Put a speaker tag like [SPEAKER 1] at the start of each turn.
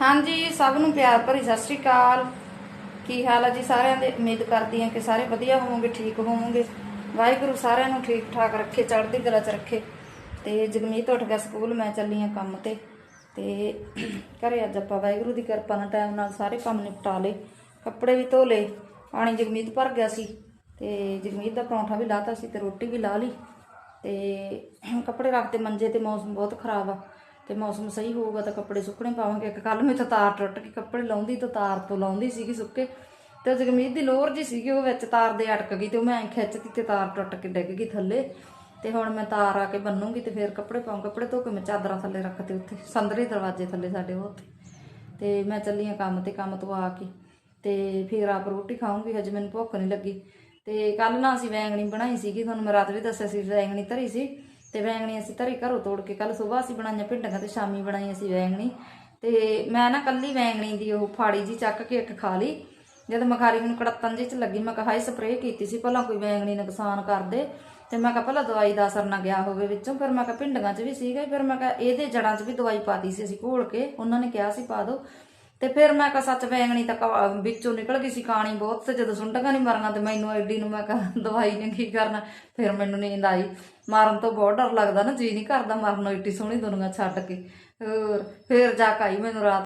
[SPEAKER 1] ਹਾਂਜੀ, ਸਭ ਨੂੰ ਪਿਆਰ ਭਰੀ ਸਤਿ ਸ਼੍ਰੀ ਅਕਾਲ। ਕੀ ਹਾਲ ਹੈ ਜੀ ਸਾਰਿਆਂ ਦੇ? ਉਮੀਦ ਕਰਦੀ ਹਾਂ ਕਿ ਸਾਰੇ ਵਧੀਆ ਹੋਵੋਗੇ, ਠੀਕ ਹੋਵੋਗੇ। ਵਾਹਿਗੁਰੂ ਸਾਰਿਆਂ ਨੂੰ ਠੀਕ ਠਾਕ ਰੱਖੇ, ਚੜ੍ਹਦੀ ਕਲਾ ਚ ਰੱਖੇ। ਤੇ ਜਗਮੀਤ ਉੱਠ ਗਿਆ ਸਕੂਲ, ਮੈਂ ਚੱਲੀ ਹਾਂ ਕੰਮ ਤੇ। ਤੇ ਘਰੇ ਅੱਜ ਆਪਾਂ ਵਾਹਿਗੁਰੂ ਦੀ ਕਿਰਪਾ ਨਾਲ ਟਾਈਮ ਨਾਲ ਸਾਰੇ ਕੰਮ ਨਿਪਟਾ ਲਏ। ਕੱਪੜੇ ਵੀ ਧੋ ਲਏ, ਪਾਣੀ ਜਗਮੀਤ ਭਰ ਗਿਆ ਸੀ। ਤੇ ਜਗਮੀਤ ਦਾ ਪਰੌਂਠਾ ਵੀ ਲਾਤਾ ਸੀ ਤੇ ਰੋਟੀ ਵੀ ਲਾ ਲਈ। ਤੇ ਕੱਪੜੇ ਰੱਖਦੇ ਮੰਜੇ ਤੇ ਮੌਸਮ ਬਹੁਤ ਖਰਾਬ ਆ। ਤੇ ਮੌਸਮ ਸਹੀ ਹੋਊਗਾ ਤਾਂ ਕੱਪੜੇ ਸੁੱਕਣੇ ਪਾਵਾਂਗੇ। ਇੱਕ ਕੱਲ ਮੈਂ ਤਾਂ ਤਾਰ ਟੁੱਟ ਕੇ ਕੱਪੜੇ ਲਾਉਂਦੀ ਤਾਂ ਤਾਰ ਤੋਂ ਲਾਉਂਦੀ ਸੀਗੀ ਸੁੱਕੇ। ਤੇ ਜਗਮੀਤ ਦੀ ਲੋਰ ਜੀ ਸੀਗੀ, ਉਹ ਵਿੱਚ ਤਾਰ ਦੇ ਅਟਕ ਗਈ ਤੇ ਉਹ ਮੈਂ ਖਿੱਚਤੀ ਤੇ ਤਾਰ ਟੁੱਟ ਕੇ ਡਿੱਗ ਗਈ ਥੱਲੇ। ਤੇ ਹੁਣ ਮੈਂ ਤਾਰ ਆ ਕੇ ਬੰਨੂਗੀ ਤੇ ਫਿਰ ਕੱਪੜੇ ਪਾਉਂ, ਕੱਪੜੇ ਧੋ ਕੇ ਮੈਂ ਚਾਦਰਾਂ ਥੱਲੇ ਰੱਖਤੇ ਉੱਥੇ, ਸੰਦਰੀ ਦਰਵਾਜ਼ੇ ਥੱਲੇ ਸਾਡੇ ਉਹ ਉੱਥੇ। ਤੇ ਮੈਂ ਚੱਲੀ ਆ ਕੰਮ ਤੇ, ਕੰਮ ਤੋਂ ਆ ਕੇ। ਤੇ ਫਿਰ ਆਪ ਰੋਟੀ ਖਾਊਂਗੀ, ਹਜੇ ਮੈਨੂੰ ਭੁੱਖ ਨਹੀਂ ਲੱਗੀ। ਤੇ ਕੱਲ ਨਾ ਅਸੀਂ ਵੈਂਗਣੀ ਬਣਾਈ ਸੀਗੀ, ਤੁਹਾਨੂੰ ਮੈਂ ਰਾਤ ਵੀ ਦੱਸਿਆ ਸੀ, ਵੈਂਗਣੀ ਧਰੀ ਸੀ। ਤੇ ਵੈਂਗਣੀ ਅਸੀਂ ਧਰੀ ਘਰੋਂ ਤੋੜ ਕੇ ਕੱਲ ਸਵੇਰ ਅਸੀਂ ਬਣਾਈਆਂ ਭਿੰਡੀਆਂ ਤੇ ਸ਼ਾਮੀ ਬਣਾਈ ਅਸੀਂ ਵੈਂਗਣੀ। ਤੇ ਮੈਂ ਨਾ ਕੱਲੀ ਵੈਂਗਣੀ ਦੀ ਉਹ ਫਾੜੀ ਜੀ ਚੱਕ ਕੇ ਇੱਕ ਖਾ ਲਈ। ਜਦ ਮਖਾਰੀ ਮੈਨੂੰ ਕੜੱਤਨ ਜੀ ਚ ਲੱਗੀ, ਮੈਂ ਕਿਹਾ ਹਾਈ ਸਪਰੇਅ ਕੀਤੀ ਸੀ, ਭਲਾ ਕੋਈ ਵੈਂਗਣੀ ਨੁਕਸਾਨ ਕਰ ਦੇ ਤੇ ਮੈਂ ਕਿਹਾ, ਭਲਾ ਦਵਾਈ ਦਾ ਅਸਰ ਨਾ ਗਿਆ ਹੋਵੇ ਵਿੱਚੋਂ। ਫਿਰ ਮੈਂ ਕਿਹਾ, ਭਿੰਡੀਆਂ 'ਚ ਵੀ ਸੀਗਾ ਫਿਰ ਮੈਂ ਕਿਹਾ, ਇਹਦੇ ਜੜਾਂ 'ਚ ਵੀ ਦਵਾਈ ਪਾਤੀ ਸੀ ਅਸੀਂ ਘੋਲ ਕੇ। ਉਹਨਾਂ ਨੇ ਕਿਹਾ ਸੀ, ਪਾ ਦਿਓ ਤੇ ਫਿਰ ਮੈਂ ਕਿਹਾ, ਸੱਚ ਵੈਂਗਣੀ ਤਾਂ ਕ- ਵਿੱਚੋਂ ਨਿਕਲ ਗਈ ਸੀ ਕਾਣੀ ਬਹੁਤ ਤੇ ਜਦੋਂ ਸੁੰਡਕਾਂ ਨਹੀਂ ਮਰਨਾ ਤੇ ਮੈਨੂੰ ਐਡੀ ਨੂੰ ਮੈਂ ਕਿਹਾ, ਦਵਾਈ ਨੇ ਕੀ ਕਰਨਾ? ਫਿਰ ਮੈਨੂੰ ਨੀਂਦ ਆਈ। ਮਾਰਨ ਤੋਂ ਬਹੁਤ ਡਰ ਲੱਗਦਾ ਨਾ ਜੀ ਨਹੀਂ ਕਰਦਾ ਮਰਨ ਨੂੰ ਇੱਡੀ ਸੋਹਣੀ ਦੁਨੀਆ ਛੱਡ ਕੇ। ਹੋਰ, ਫਿਰ ਜਾ ਕੇ ਆਈ ਮੈਨੂੰ ਰਾਤ